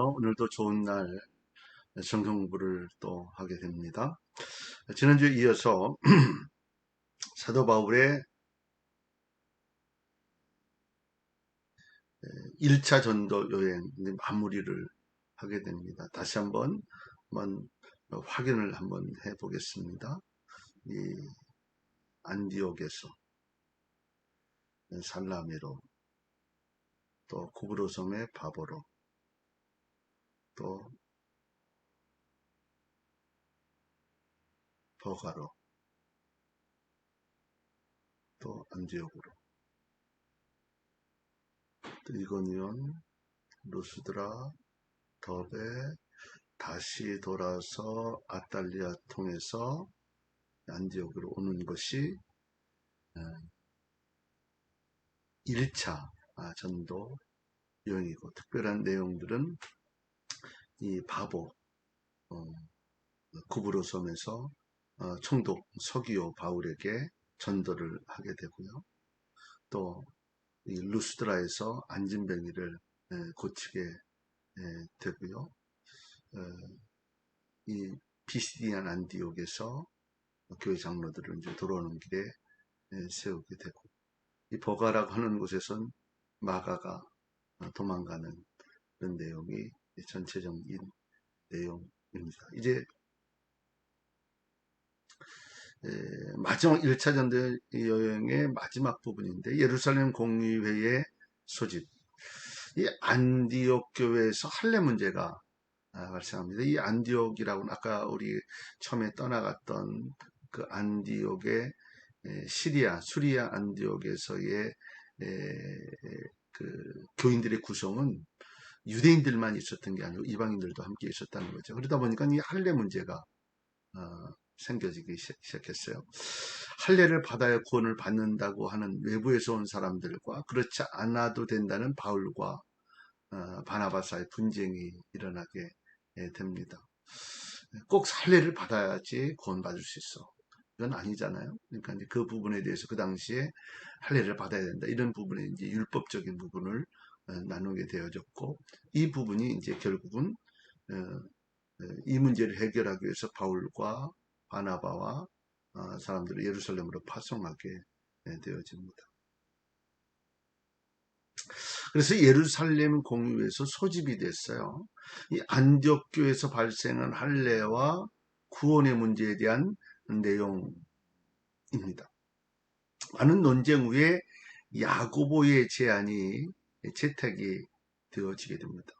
오늘도 좋은 날 성경 공부를 또 하게 됩니다. 지난주에 이어서 사도 바울의 1차 전도 여행 마무리를 하게 됩니다. 다시 한번 확인을 한번 해 보겠습니다. 이 안디옥에서 살라미로 또 구브로 섬의 바보로 또 버가로 또 안디옥으로. 또 이고니온 루스드라 더베 다시 돌아서 아탈리아 통해서 안디옥으로 오는 것이 1차 아, 전도 여행이고 특별한 내용들은 이 바보 어, 구브로 섬에서 어, 총독 서기오 바울에게 전도를 하게 되고요. 또 루스드라에서 안진뱅이를 에, 고치게 에, 되고요. 어, 이 비시디안 안디옥에서 교회 장로들을 이제 돌아오는 길에 에, 세우게 되고 이 버가라고 하는 곳에선 마가가 어, 도망가는 그런 내용이 전체적인 내용입니다. 이제 마지막 1차 전도 여행의 마지막 부분인데 예루살렘 공의회의 소집 이 안디옥 교회에서 할례 문제가 아, 발생합니다. 이 안디옥이라고는 아까 우리 처음에 떠나갔던 그 안디옥의 시리아, 수리아 안디옥에서의 그 교인들의 구성은 유대인들만 있었던 게 아니고 이방인들도 함께 있었다는 거죠. 그러다 보니까 이 할례 문제가 어, 생겨지기 시작했어요. 할례를 받아야 구원을 받는다고 하는 외부에서 온 사람들과 그렇지 않아도 된다는 바울과 어, 바나바사의 분쟁이 일어나게 예, 됩니다. 꼭 할례를 받아야지 구원받을 수 있어. 이건 아니잖아요. 그러니까 그 부분에 대해서 그 당시에 할례를 받아야 된다. 이런 부분에 이제 율법적인 부분을 어, 나누게 되어졌고 이 부분이 이제 결국은 어, 어, 이 문제를 해결하기 위해서 바울과 바나바와 사람들을 예루살렘으로 파송하게 되어집니다. 그래서 예루살렘 공유에서 소집이 됐어요. 이 안디옥 교에서 발생한 할례와 구원의 문제에 대한 내용입니다. 많은 논쟁 후에 야고보의 제안이 채택이 되어지게 됩니다.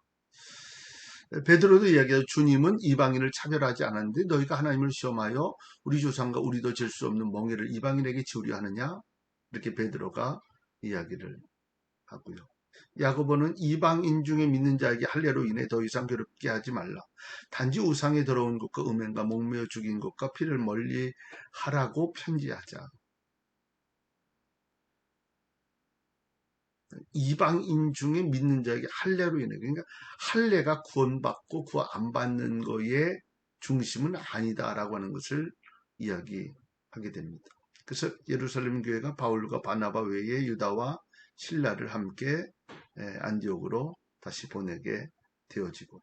베드로도 이야기하죠. 주님은 이방인을 차별하지 않았는데 너희가 하나님을 시험하여 우리 조상과 우리도 질 수 없는 멍해를 이방인에게 지우려 하느냐? 이렇게 베드로가 이야기를 하고요. 야고보는 이방인 중에 믿는 자에게 할례로 인해 더 이상 괴롭게 하지 말라. 단지 우상에 들어온 것과 음행과 목매어 죽인 것과 피를 멀리 하라고 편지하자. 이방인 중에 믿는 자에게 할례로 인해 그러니까 할례가 구원받고 구원 안 받는 거에 중심은 아니다라고 하는 것을 이야기하게 됩니다. 그래서 예루살렘 교회가 바울과 바나바 외에 유다와 신라를 함께 안디옥으로 다시 보내게 되어지고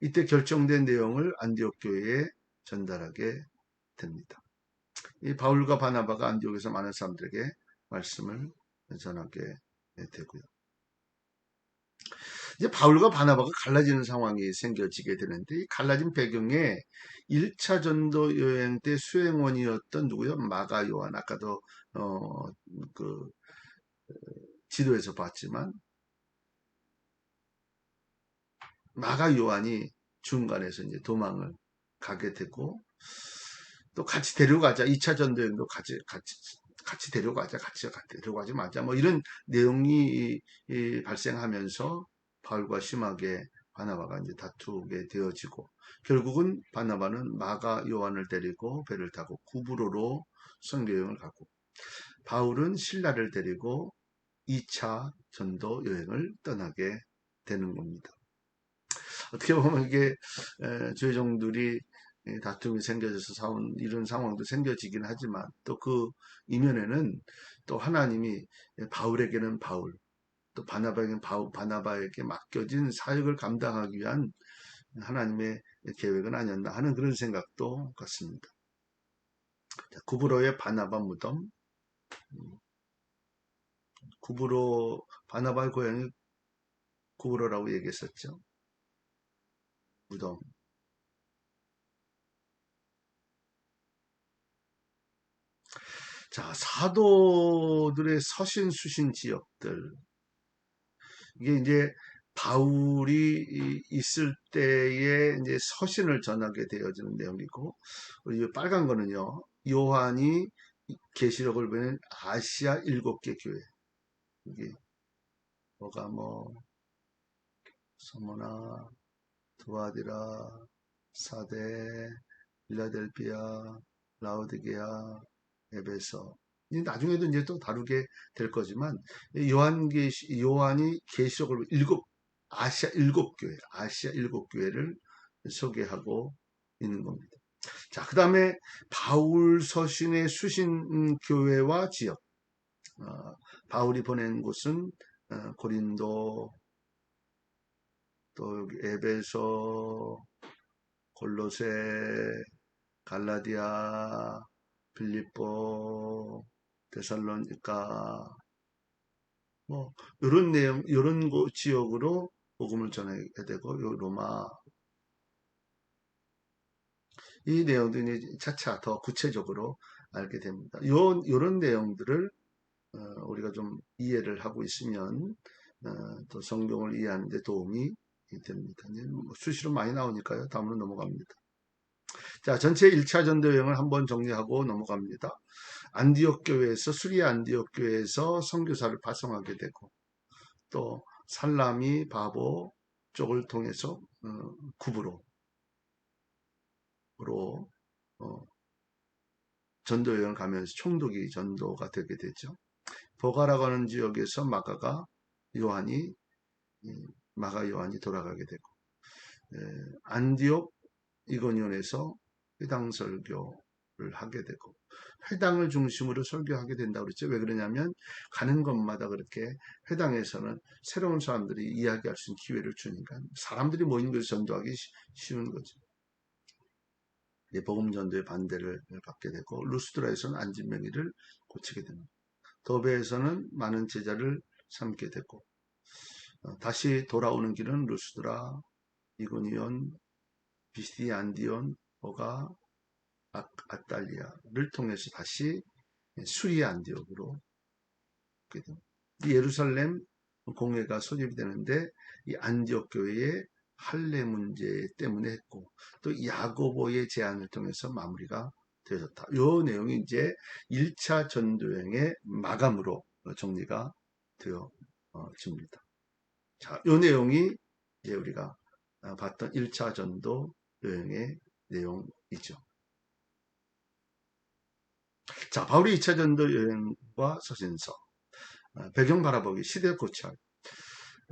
이때 결정된 내용을 안디옥 교회에 전달하게 됩니다. 이 바울과 바나바가 안디옥에서 많은 사람들에게 말씀을 전하게 네, 되고요. 이제 바울과 바나바가 갈라지는 상황이 생겨지게 되는데 이 갈라진 배경에 1차 전도 여행 때 수행원이었던 누구요? 마가 요한 아까도 어 그 지도에서 봤지만 마가 요한이 중간에서 이제 도망을 가게 되고 또 같이 데려가자 2차 전도 여행도 같이 같이 같이 데려가자, 같이 데려가지 마자. 뭐 이런 내용이 발생하면서 바울과 심하게 바나바가 이제 다투게 되어지고 결국은 바나바는 마가 요한을 데리고 배를 타고 구브로로 선교여행을 가고 바울은 신라를 데리고 2차 전도 여행을 떠나게 되는 겁니다. 어떻게 보면 이게 조회종들이 예, 다툼이 생겨져서 사온 이런 상황도 생겨지긴 하지만 또 그 이면에는 또 하나님이 바울에게는 바울, 또 바나바에게, 바나바에게 맡겨진 사역을 감당하기 위한 하나님의 계획은 아니었나 하는 그런 생각도 같습니다. 구브로의 바나바 무덤 구브로 바나바의 고향이 구브로라고 얘기했었죠. 무덤 자, 사도들의 서신 수신 지역들. 이게 이제 바울이 있을 때에 이제 서신을 전하게 되어지는 내용이고, 이 빨간 거는요, 요한이 계시록을 보는 아시아 일곱 개 교회. 이게 뭐가 뭐, 소모나, 두아디라, 사데, 빌라델피아, 라우디게아, 에베소. 나중에도 이제 또 다루게 될 거지만 요한계시 요한이 계시록을 일곱 아시아 일곱 교회 아시아 일곱 교회를 소개하고 있는 겁니다. 자, 그 다음에 바울 서신의 수신 교회와 지역. 어, 바울이 보낸 곳은 어, 고린도, 또 여기 에베소, 골로세, 갈라디아, 빌립보, 데살로니까 뭐 이런 내용 이런 지역으로 복음을 전해야 되고 요 로마 이 내용들이 차차 더 구체적으로 알게 됩니다. 요 이런 내용들을 어, 우리가 좀 이해를 하고 있으면 어, 또 성경을 이해하는 데 도움이 됩니다. 뭐 수시로 많이 나오니까요. 다음으로 넘어갑니다. 자, 전체 1차 전도 여행을 한번 정리하고 넘어갑니다. 안디옥 교회에서 수리아 안디옥 교회에서 선교사를 파송하게 되고 또 살라미 바보 쪽을 통해서 어, 구부로 어, 전도 여행을 가면서 총독이 전도가 되게 되죠. 보가라고 하는 지역에서 마가가 요한이 마가 요한이 돌아가게 되고 안디옥 이건현에서 회당 설교를 하게 되고 회당을 중심으로 설교하게 된다고 그랬죠. 왜 그러냐면 가는 곳마다 그렇게 회당에서는 새로운 사람들이 이야기할 수 있는 기회를 주니까 사람들이 모인 곳에서 전도하기 쉬운 거죠. 복음 전도의 반대를 받게 되고 루스드라에서는 안진명이를 고치게 됩니다. 더베에서는 많은 제자를 삼게 되고 어, 다시 돌아오는 길은 루스드라, 이고니온, 비스디 안디온, 오가 아, 아달리아를 통해서 다시 수리아 안디옥으로 예루살렘 공회가 소집이 되는데 이 안디옥 교회의 할례 문제 때문에 했고 또 야고보의 제안을 통해서 마무리가 되어졌다. 이 내용이 이제 1차 전도행의 마감으로 정리가 되어집니다. 자, 이 내용이 이제 우리가 봤던 1차 전도 여행의 내용이죠. 자, 바울의 2차 전도 여행과 서신서, 어, 배경 바라보기, 시대 고찰.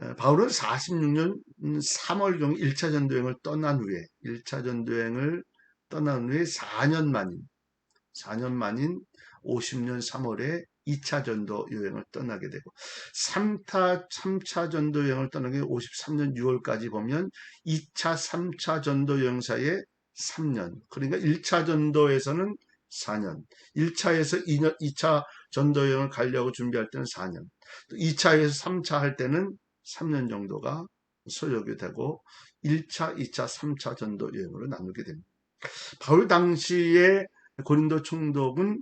어, 바울은 46년 3월경 1차 전도여행을 떠난 후에 1차 전도여행을 떠난 후에 4년 만인 4년 만인 50년 3월에 2차 전도 여행을 떠나게 되고 3타, 3차 전도 여행을 떠나게 53년 6월까지 보면 2차, 3차 전도 여행 사이에 3년 그러니까 1차 전도에서는 4년 1차에서 2년, 2차 전도 여행을 가려고 준비할 때는 4년 2차에서 3차 할 때는 3년 정도가 소요이 되고 1차, 2차, 3차 전도 여행으로 나누게 됩니다. 바울 당시에 고린도 총독은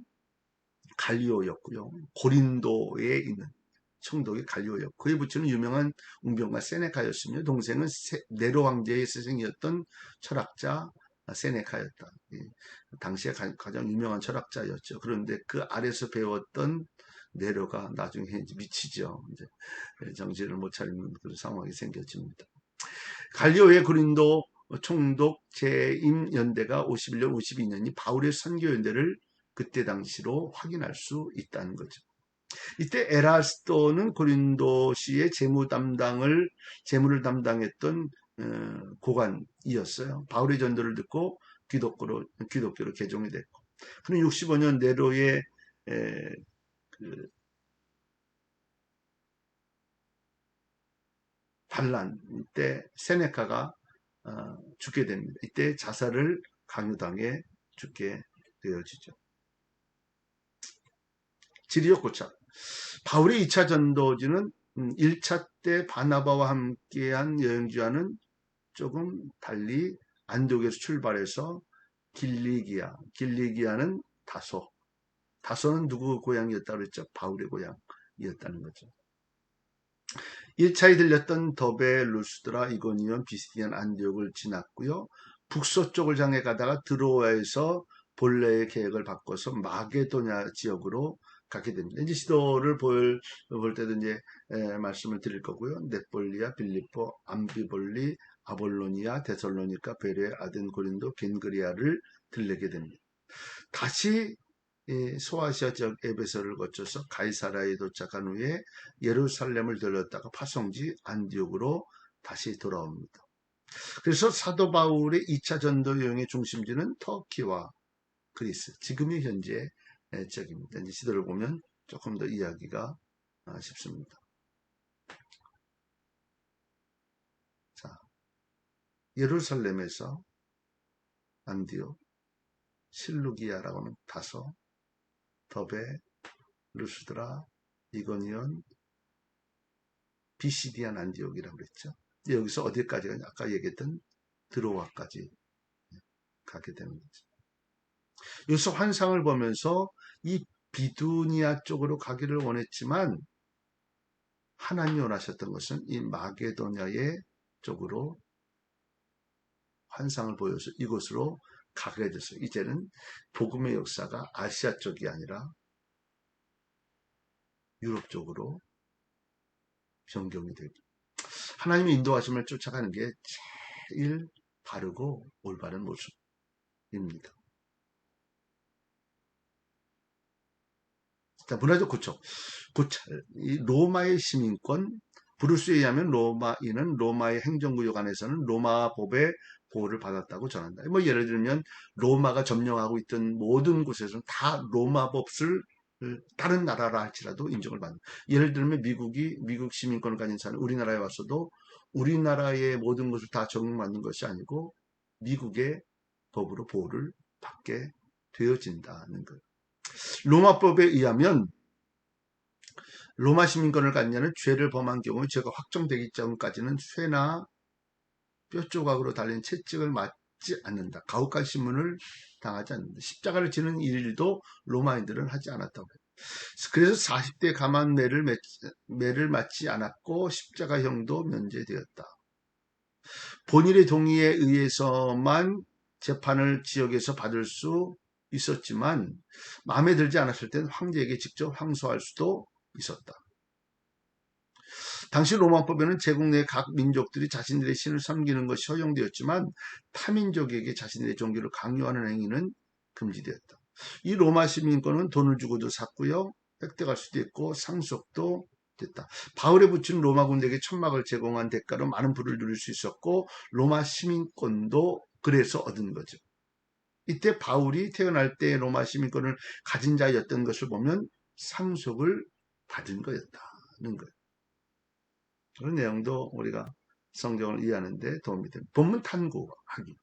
갈리오였고요. 고린도에 있는 총독이 갈리오였고 그에 붙이는 유명한 웅병가 세네카였으며 동생은 네로 왕제의 스승이었던 철학자 세네카였다. 당시에 가장 유명한 철학자였죠. 그런데 그 아래서 배웠던 네로가 나중에 이제 미치죠. 이제 정신을 못 차리는 그런 상황이 생겨집니다. 갈리오의 고린도 총독 재임 연대가 51년, 52년이 바울의 선교 연대를 그때 당시로 확인할 수 있다는 거죠. 이때 에라스토는 고린도시의 재무 담당을 재무를 담당했던 어, 고관이었어요. 바울의 전도를 듣고 기독교로 기독교로 개종이 됐고, 그는 65년 네로의 에, 그 반란 때 세네카가 어, 죽게 됩니다. 이때 자살을 강요당해 죽게 되어지죠. 지리적 고착. 바울의 2차 전도지는 1차 음, 때 바나바와 함께한 여행주와는 조금 달리 안독에서 출발해서 길리기아, 길리기아는 다소, 다소는 누구 고향이었다 그랬죠? 바울의 고향이었다는 거죠. 1차에 들렸던 더베, 루스드라, 이고니온, 비스디안, 안디옥을 지났고요. 북서쪽을 향해 가다가 드로아에서 본래의 계획을 바꿔서 마게도냐 지역으로 가게 됩니다. 이제 시도를 볼, 볼 때도 이제 에, 말씀을 드릴 거고요. 넷볼리아, 빌리포, 암비볼리, 아볼로니아, 데설로니카, 베레, 아덴, 고린도, 겐그리아를 들리게 됩니다. 다시 소아시아 지역 에베소를 거쳐서 가이사라에 도착한 후에 예루살렘을 들렀다가 파송지 안디옥으로 다시 돌아옵니다. 그래서 사도 바울의 2차 전도 여행의 중심지는 터키와 그리스, 지금의 현재 적입니다. 이제 시도를 보면 조금 더 이야기가 아, 쉽습니다. 자, 예루살렘에서 안디옥, 실루기아라고 하는 다소, 더베, 루스드라, 이고니온, 비시디안 안디옥이라고 그랬죠. 여기서 어디까지가 아까 얘기했던 드로와까지 가게 되는 거죠. 여기서 환상을 보면서 이 비두니아 쪽으로 가기를 원했지만 하나님이 원하셨던 것은 이 마게도냐의 쪽으로 환상을 보여서 이곳으로 가게 됐어요. 이제는 복음의 역사가 아시아 쪽이 아니라 유럽 쪽으로 변경이 되고 하나님의 인도하심을 쫓아가는 게 제일 바르고 올바른 모습입니다. 자, 문화적 고쳐. 고찰. 이 로마의 시민권, 브루스에 의하면 로마인은 로마의 행정구역 안에서는 로마 법의 보호를 받았다고 전한다. 뭐 예를 들면 로마가 점령하고 있던 모든 곳에서는 다 로마 법을 다른 나라라 할지라도 인정을 받는. 예를 들면 미국이 미국 시민권을 가진 사람 우리나라에 왔어도 우리나라의 모든 것을 다 적용받는 것이 아니고 미국의 법으로 보호를 받게 되어진다는 것. 로마법에 의하면 로마 시민권을 갖는 자는 죄를 범한 경우 죄가 확정되기 전까지는 쇠나 뼈 조각으로 달린 채찍을 맞지 않는다. 가혹한 신문을 당하지 않는다. 십자가를 지는 일도 로마인들은 하지 않았다고 해요. 그래서 40대 가만 매를, 매를 맞지 않았고 십자가형도 면제되었다. 본인의 동의에 의해서만 재판을 지역에서 받을 수 있었지만 마음에 들지 않았을 때는 황제에게 직접 항소할 수도 있었다. 당시 로마법에는 제국 내 각 민족들이 자신들의 신을 섬기는 것이 허용되었지만 타민족에게 자신들의 종교를 강요하는 행위는 금지되었다. 이 로마 시민권은 돈을 주고도 샀고요. 획득할 수도 있고 상속도 됐다. 바울에 붙인 로마 군대에게 천막을 제공한 대가로 많은 부를 누릴 수 있었고 로마 시민권도 그래서 얻은 거죠. 이때 바울이 태어날 때 로마 시민권을 가진 자였던 것을 보면 상속을 받은 거였다는 거예요. 그런 내용도 우리가 성경을 이해하는데 도움이 됩니다. 본문 탐구하기.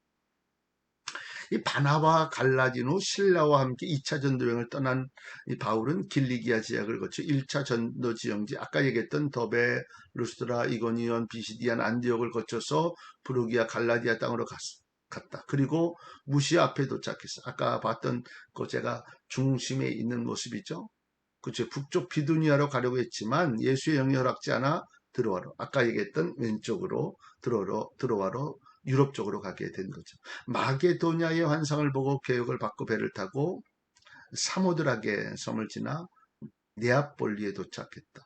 이 바나바 갈라디노 신라와 함께 2차 전도여행을 떠난 이 바울은 길리기아 지역을 거쳐 1차 전도 지형지 아까 얘기했던 더베, 루스드라, 이고니온, 비시디안, 안디옥을 거쳐서 브루기아, 갈라디아 땅으로 갔어. 갔다. 그리고 무시 앞에 도착했어. 아까 봤던 그 제가 중심에 있는 모습이죠. 그쵸. 북쪽 비두니아로 가려고 했지만 예수의 영이 허락지 않아 들어와로. 아까 얘기했던 왼쪽으로 들어와로, 들어와로 유럽 쪽으로 가게 된 거죠. 마게도냐의 환상을 보고 개혁을 받고 배를 타고 사모드라게 섬을 지나 네아폴리에 도착했다.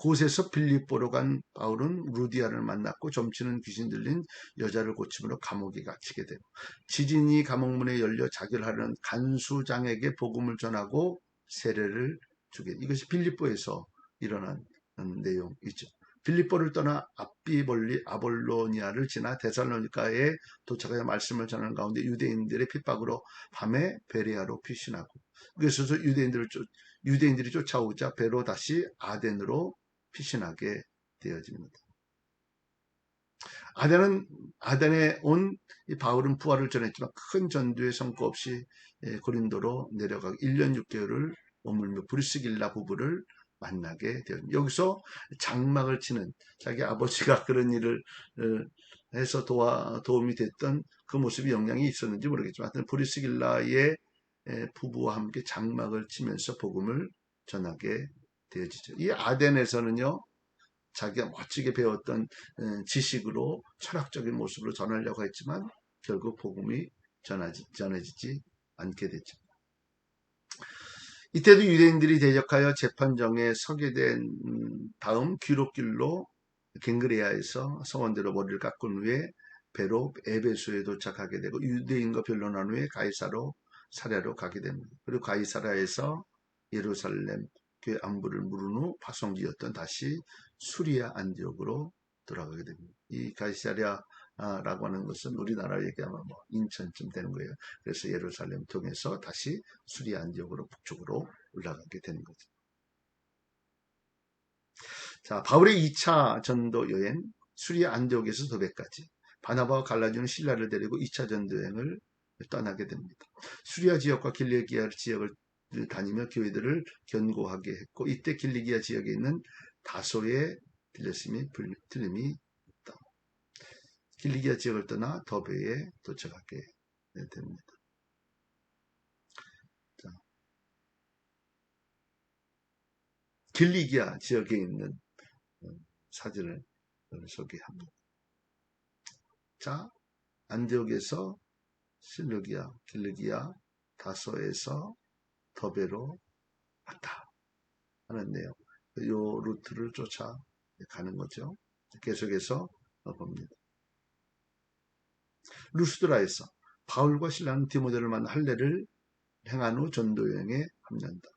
곳에서 빌립보로 간 바울은 루디아를 만났고 점치는 귀신 들린 여자를 고침으로 감옥에 갇히게 되고 지진이 감옥문에 열려 자결 하려는 간수장에게 복음을 전하고 세례를 주게 이것이 빌립보에서 일어난 내용이죠. 빌립보를 떠나 앞비볼리 아볼로니아를 지나 데살로니카에 도착하여 말씀을 전하는 가운데 유대인들의 핍박으로 밤에 베레아로 피신하고 그래서 유대인들을 쫓, 유대인들이 쫓아오자 배로 다시 아덴으로 피신하게 되어집니다. 아덴은 아덴에 온 바울은 부활을 전했지만 큰 전투의 성과 없이 예, 고린도로 내려가고 1년 6개월을 머물며 브리스길라 부부를 만나게 되었습니다. 여기서 장막을 치는 자기 아버지가 그런 일을 어, 해서 도와, 도움이 됐던 그 모습이 영향이 있었는지 모르겠지만 하여튼 브리스길라의 부부와 함께 장막을 치면서 복음을 전하게 되어지죠. 이 아덴에서는요, 자기가 멋지게 배웠던 지식으로 철학적인 모습으로 전하려고 했지만 결국 복음이 전하지, 전해지지 않게 됐죠. 이때도 유대인들이 대적하여 재판정에 서게 된 다음 귀록길로 갱그레아에서 성원대로 머리를 깎은 후에 배로 에베소에 도착하게 되고 유대인과 변론한 후에 가이사로 사례로 가게 됩니다. 그리고 가이사라에서 예루살렘 교회 안부를 물은 후 파송지였던 다시 수리아 안디옥으로 돌아가게 됩니다. 이 가이사랴라고 하는 것은 우리나라 얘기하면 뭐 인천쯤 되는 거예요. 그래서 예루살렘 통해서 다시 수리아 안디옥으로 북쪽으로 올라가게 되는 거죠. 자, 바울의 2차 전도 여행 수리아 안디옥에서 도백까지 바나바와 갈라디오는 신라를 데리고 2차 전도 여행을 떠나게 됩니다. 수리아 지역과 길레기아 지역을 다니며 교회들을 견고하게 했고 이때 길리기아 지역에 있는 다소에 들렸음이 틀림이 있다. 길리기아 지역을 떠나 더베에 도착하게 됩니다. 자, 길리기아 지역에 있는 어, 사진을 소개합니다. 자, 안디옥에서 실루기아, 길르기아, 다소에서 더베로 왔다 하는 내용. 요 루트를 쫓아 가는 거죠. 계속해서 봅니다. 루스드라에서 바울과 신라는 디모데를 만나 할례를 행한 후 전도 여행에 합류한다.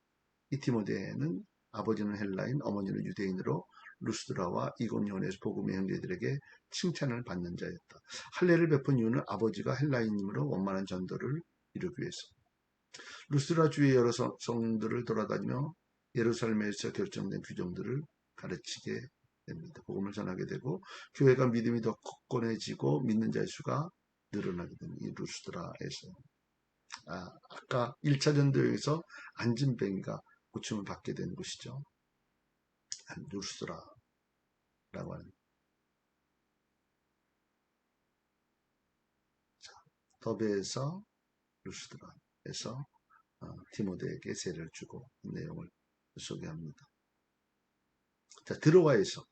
이 디모데는 아버지는 헬라인, 어머니는 유대인으로 루스드라와 이곤요원에서 복음의 형제들에게 칭찬을 받는 자였다. 할례를 베푼 이유는 아버지가 헬라인이므로 원만한 전도를 이루기 위해서. 루스드라 주의 여러 성들을 돌아다니며 예루살렘에서 결정된 규정들을 가르치게 됩니다. 복음을 전하게 되고 교회가 믿음이 더 굳건해지고 믿는 자의 수가 늘어나게 되는 이 루스드라에서 아, 아까 1차 전도에서 안진뱅이가 고침을 받게 된 곳이죠. 루스드라라고 하는 자, 더베에서 루스드라 에서 어, 디모데에게 세례를 주고 내용을 소개합니다. 자, 드로아에서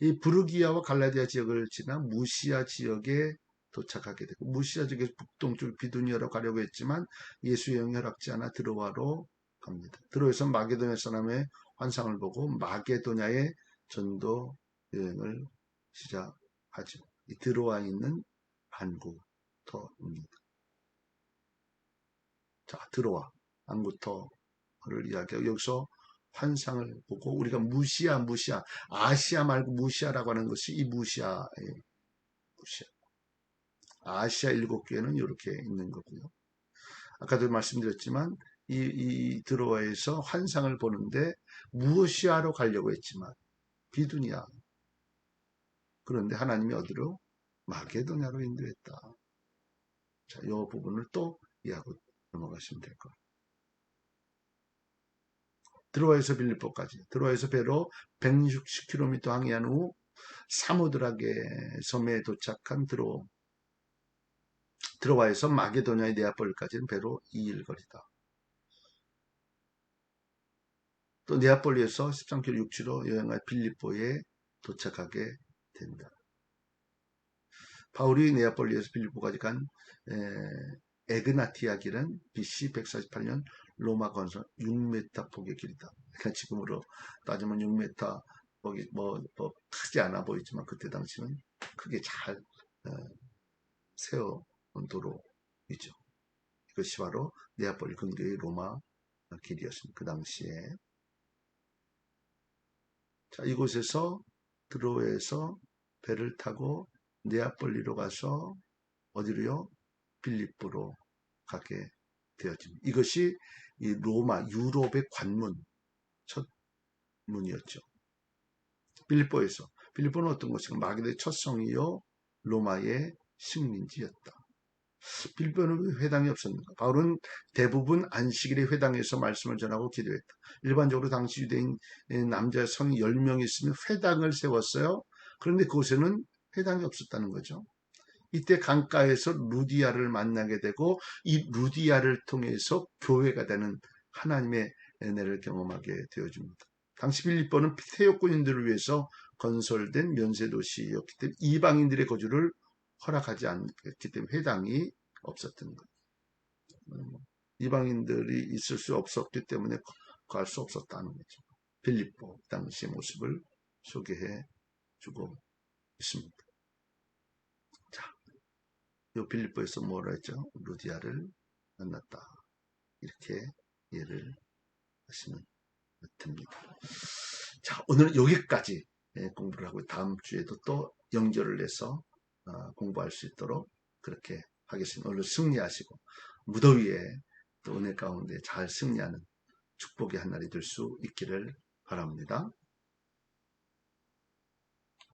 이 부르기아와 갈라디아 지역을 지나 무시아 지역에 도착하게 되고 무시아 지역의 북동쪽 비두니아로 가려고 했지만 예수의 영이 허락지 않아 드로아로 갑니다. 드로에서 마게도냐 사람의 환상을 보고 마게도냐의 전도 여행을 시작하죠. 이 드로아 있는 안구터입니다. 자, 드로아 안구터를 이야기하고 여기서 환상을 보고 우리가 무시아 무시아 아시아 말고 무시아라고 하는 것이 이 무시아의 무시아 아시아 일곱 개는 이렇게 있는 거고요. 아까도 말씀드렸지만 이, 이 드로아에서 환상을 보는데 무엇이하러 가려고 했지만 비두니아 그런데 하나님이 어디로 마게도냐로 인도했다. 자, 이 부분을 또 이해하고 넘어가시면 될 거예요. 드로아에서 빌리포까지 드로아에서 배로 160km 항해한 후 사무드라게 섬에 도착한 드로 드로아에서 마게도냐의 네아폴까지는 배로 2일 거리다. 또 네아폴리에서 13km 육지로 여행할 빌리포에 도착하게 됩니다. 바울이 네아폴리에서 빌리포까지 간 에, 그나티아 길은 BC 148년 로마 건설 6m 폭의 길이다. 그러니까 지금으로 따지면 6m 폭이 뭐, 뭐 크지 않아 보이지만 그때 당시는 크게 잘 어, 세워 온 도로이죠. 이것이 바로 네아폴리 근교의 로마 길이었습니다. 그 당시에 자 이곳에서 드로에서 배를 타고 네아폴리로 가서 어디로요? 빌립보로 가게 되어집니다. 이것이 이 로마 유럽의 관문 첫 문이었죠. 빌립보에서 빌립보는 어떤 곳인가? 마게도의 첫 성이요 로마의 식민지였다. 왜 회당이 없었는가? 바울은 대부분 안식일의 회당에서 말씀을 전하고 기도했다. 일반적으로 당시 유대인 남자 성이 10명 있으면 회당을 세웠어요. 그런데 그곳에는 회당이 없었다는 거죠. 이때 강가에서 루디아를 만나게 되고 이 루디아를 통해서 교회가 되는 하나님의 은혜를 경험하게 되어줍니다. 당시 빌립보는 태역군인들을 위해서 건설된 면세도시였기 때문에 이방인들의 거주를 허락하지 않기 때문에 회당이 없었던 거예요. 음, 이방인들이 있을 수 없었기 때문에 갈 수 없었다는 거죠. 빌립보 당시의 모습을 소개해 주고 있습니다. 자, 이 빌립보에서 뭐라 했죠? 루디아를 만났다. 이렇게 이해를 하시면 됩니다. 자, 오늘은 여기까지 예, 공부를 하고 다음 주에도 또 연결을 해서 어, 공부할 수 있도록 그렇게 하겠습니다. 오늘 승리하시고 무더위에 또 은혜 가운데 잘 승리하는 축복의 한 날이 될 수 있기를 바랍니다.